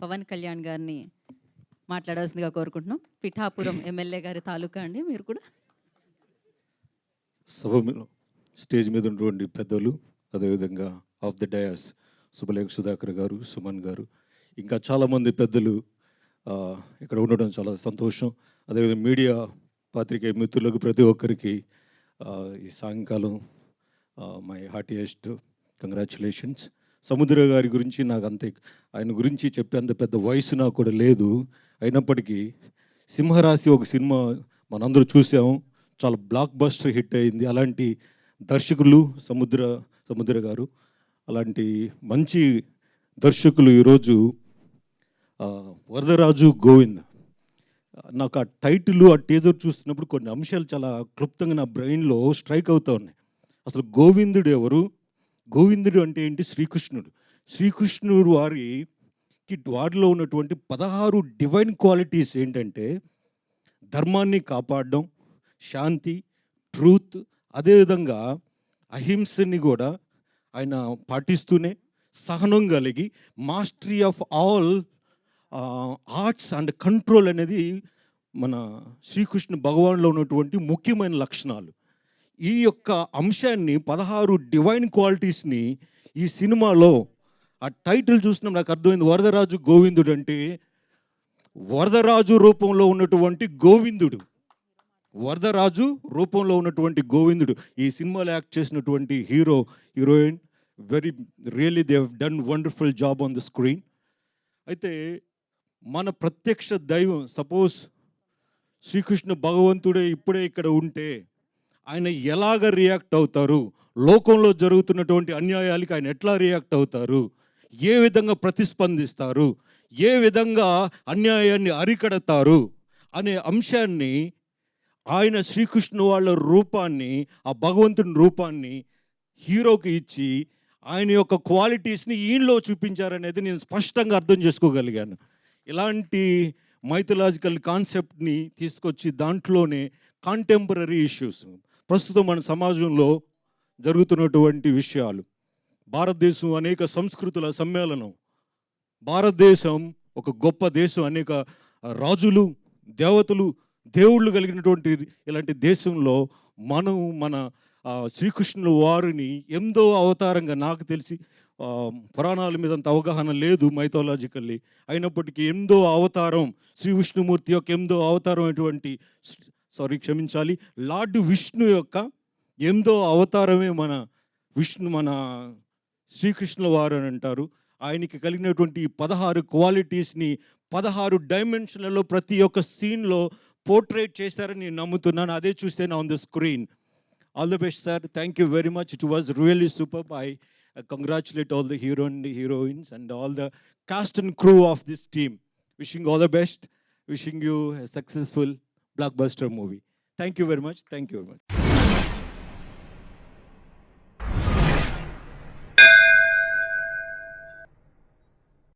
పవన్ కళ్యాణ్ గారిని మాట్లాడాల్సిందిగా కోరుకుంటున్నాం. పిఠాపురం ఎమ్మెల్యే గారి తాలూకా అండి మీరు కూడా? సభ స్టేజ్ మీద ఉన్నటువంటి పెద్దలు అదేవిధంగా of the dais Subhalekha Sudhakar గారు సుమన్ గారు ఇంకా చాలామంది పెద్దలు ఇక్కడ ఉండడం చాలా సంతోషం. అదేవిధంగా మీడియా పాత్రికే మిత్రులకు ప్రతి ఒక్కరికి ఈ సాయంకాలం మై హార్టియెస్ట్ కంగ్రాచులేషన్స్. సముద్ర గారి గురించి నాకు అంతే ఆయన గురించి చెప్పేంత పెద్ద వయసు నాకు కూడా లేదు. అయినప్పటికీ సింహరాశి ఒక సినిమా మనందరూ చూసాం. చాలా బ్లాక్ బస్టర్ హిట్ అయింది. అలాంటి దర్శకులు సముద్ర సముద్ర గారు అలాంటి మంచి దర్శకులు ఈరోజు వరదరాజు గోవింద్. నాకు ఆ టైటిల్ ఆ టీజర్ చూస్తున్నప్పుడు కొన్ని అంశాలు చాలా క్లుప్తంగా నా బ్రెయిన్లో స్ట్రైక్ అవుతూ ఉన్నాయి. అసలు గోవిందుడు ఎవరు? గోవిందుడు అంటే ఏంటి? శ్రీకృష్ణుడు. శ్రీకృష్ణుడు వారికి వారిలో ఉన్నటువంటి పదహారు డివైన్ క్వాలిటీస్ ఏంటంటే ధర్మాన్ని కాపాడడం శాంతి ట్రూత్ అదేవిధంగా అహింసని కూడా ఆయన పాటిస్తూనే సహనం కలిగి mastery of all arts and control అనేది మన శ్రీకృష్ణ భగవాన్లో ఉన్నటువంటి ముఖ్యమైన లక్షణాలు. ఈ యొక్క అంశాన్ని పదహారు డివైన్ క్వాలిటీస్ని ఈ సినిమాలో ఆ టైటిల్ చూసిన నాకు అర్థమైంది వరదరాజు గోవిందుడు అంటే వరదరాజు రూపంలో ఉన్నటువంటి గోవిందుడు. వరదరాజు రూపంలో ఉన్నటువంటి గోవిందుడు. ఈ సినిమాలో యాక్ట్ చేసినటువంటి hero heroine very really they done wonderful job on the screen అయితే మన ప్రత్యక్ష దైవం సపోజ్ శ్రీకృష్ణ భగవంతుడే ఇప్పుడే ఇక్కడ ఉంటే ఆయన ఎలాగ రియాక్ట్ అవుతారు? లోకంలో జరుగుతున్నటువంటి అన్యాయాలకి ఆయన ఎట్లా రియాక్ట్ అవుతారు? ఏ విధంగా ప్రతిస్పందిస్తారు? ఏ విధంగా అన్యాయాన్ని అరికడతారు? అనే అంశాన్ని ఆయన శ్రీకృష్ణు వాళ్ళ రూపాన్ని ఆ భగవంతుని రూపాన్ని హీరోకి ఇచ్చి ఆయన యొక్క క్వాలిటీస్ని ఈయనలో చూపించారనేది నేను స్పష్టంగా అర్థం చేసుకోగలిగాను. ఇలాంటి మైథలాజికల్ కాన్సెప్ట్ని తీసుకొచ్చి దాంట్లోనే కాంటెంపరీ ఇష్యూస్ ప్రస్తుతం మన సమాజంలో జరుగుతున్నటువంటి విషయాలు. భారతదేశం అనేక సంస్కృతుల సమ్మేళనం. భారతదేశం ఒక గొప్ప దేశం అనేక రాజులు దేవతలు దేవుళ్ళు కలిగినటువంటి ఇలాంటి దేశంలో మనం మన శ్రీకృష్ణుల వారిని ఎంతో అవతారంగా నాకు తెలిసి పురాణాల మీద అంత అవగాహన లేదు మైథాలజికల్లీ అయినప్పటికీ ఎందో అవతారం శ్రీ విష్ణుమూర్తి యొక్క ఎందో అవతారం అటువంటి సారీ క్షమించాలి. లార్డ్ విష్ణు యొక్క ఎందో అవతారమే మన విష్ణు మన శ్రీకృష్ణుల వారు అని అంటారు. ఆయనకి కలిగినటువంటి పదహారు క్వాలిటీస్ని పదహారు డైమెన్షన్లలో ప్రతి ఒక్క సీన్లో పోర్ట్రేట్ చేశారని నేను నమ్ముతున్నాను. అదే చూస్తే on the screen all the best sir thank you very much it was really super I congratulate all the hero and heroines and all the cast and crew of this team wishing all the best wishing you successful blockbuster movie. Thank you very much. Thank you very much.